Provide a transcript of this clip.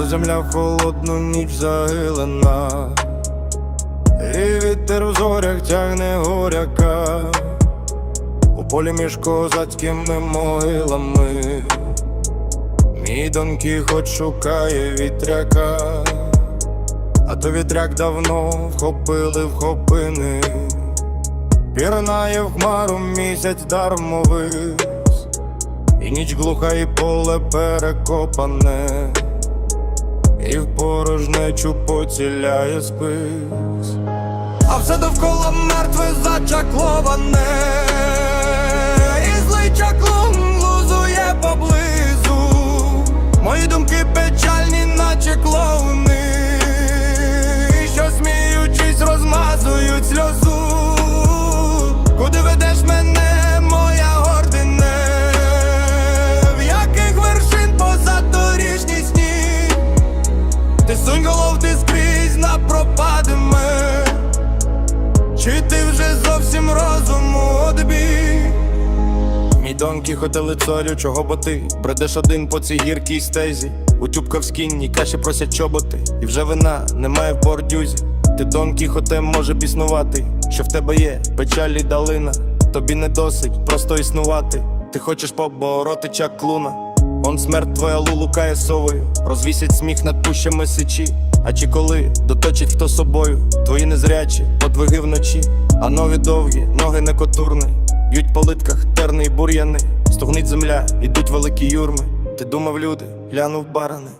коли земля в холодну ніч загилена, і вітер в зорях тягне горяка, у полі між козацькими могилами, мій Дон Кіхот шукає вітряка, а то вітряк давно вхопили в хопини, пірнає в хмару місяць дармовий. І ніч глуха, і поле перекопане, і в порожнечу поціляє спис, а все довкола мертве зачакловане, Сунь ти скрізь на пропадеме Чи ти вже зовсім розуму одбій? Мій Дон Кіхоте лицарю, чого бо ти Бредеш один по цій гіркій стезі. Утюбка в скінні, каші просять чоботи. І вже вина немає в бордюзі. Ти Дон Кіхоте може біснувати Що в тебе є печалі далина? Тобі не досить просто існувати. Ти хочеш побороти чаклуна Он смерть твоя лулукає совою Розвісять сміх над пущами сичі А чи коли доточить хто собою? Твої незрячі подвиги вночі. А нові довгі, ноги не котурни. Б'ють по литках терни й бур'яни. Стогнить земля, ідуть великі юрми. Ти думав люди, глянув барани